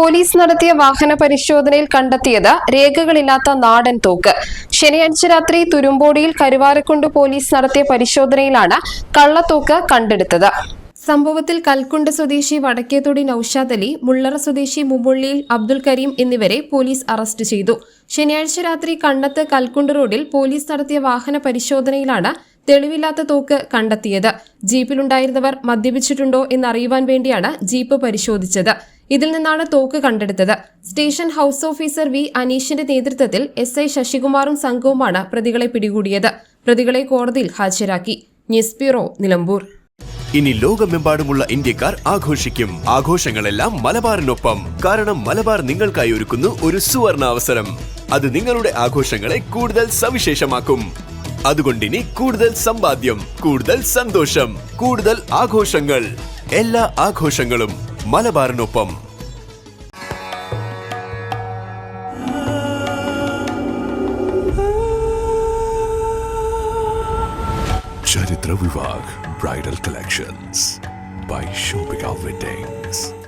police നടത്തിയ വാഹന പരിശോധനയിൽ കണ്ടെത്തിയത് രേഖകളില്ലാത്ത നാടൻ തോക്ക്. ശനിയാഴ്ച രാത്രി തുരുമ്പോടിയിൽ കരുവാരക്കുണ്ട് പോലീസ് നടത്തിയ പരിശോധനയിലാണ് കള്ളത്തോക്ക് കണ്ടെടുത്തത്. സംഭവത്തിൽ കൽക്കുണ്ട് സ്വദേശി വടക്കേത്തൊടി നൌഷാദ് അലി മുള്ളറ സ്വദേശി മുമ്പുള്ളിയിൽ അബ്ദുൽ കരീം എന്നിവരെ പോലീസ് അറസ്റ്റ് ചെയ്തു. ശനിയാഴ്ച രാത്രി കണ്ണത്ത് കൽക്കുണ്ട് റോഡിൽ പോലീസ് നടത്തിയ വാഹന പരിശോധനയിലാണ് തെളിവില്ലാത്ത തോക്ക് കണ്ടെത്തിയത്. ജീപ്പിലുണ്ടായിരുന്നവർ മദ്യപിച്ചിട്ടുണ്ടോ എന്നറിയുവാൻ വേണ്ടിയാണ് ജീപ്പ് പരിശോധിച്ചത്. ഇതിൽ നിന്നാണ് തോക്ക് കണ്ടെടുത്തത്. സ്റ്റേഷൻ ഹൌസ് ഓഫീസർ വി അനീഷിന്റെ നേതൃത്വത്തിൽ എസ് ഐ ശശികുമാറും സംഘവുമാണ് പ്രതികളെ പിടികൂടിയത്. പ്രതികളെ കോടതിയിൽ ഹാജരാക്കി. News bureau Nilambur. ഇനി ലോകമെമ്പാടുമുള്ള ഇന്ത്യക്കാർ ആഘോഷിക്കും. ആഘോഷങ്ങളെല്ലാം മലബാറിനൊപ്പം. കാരണം മലബാർ നിങ്ങൾക്കായി ഒരുക്കുന്നു ഒരു സുവർണ അവസരം അത് നിങ്ങളുടെ ആഘോഷങ്ങളെ കൂടുതൽ സവിശേഷമാക്കും. അതുകൊണ്ടിനി കൂടുതൽ സമ്പാദ്യം കൂടുതൽ സന്തോഷം കൂടുതൽ ആഘോഷങ്ങൾ. എല്ലാ ആഘോഷങ്ങളും മലബാറിനൊപ്പം Charitra Vivag Bridal Collections by Shobika Weddings.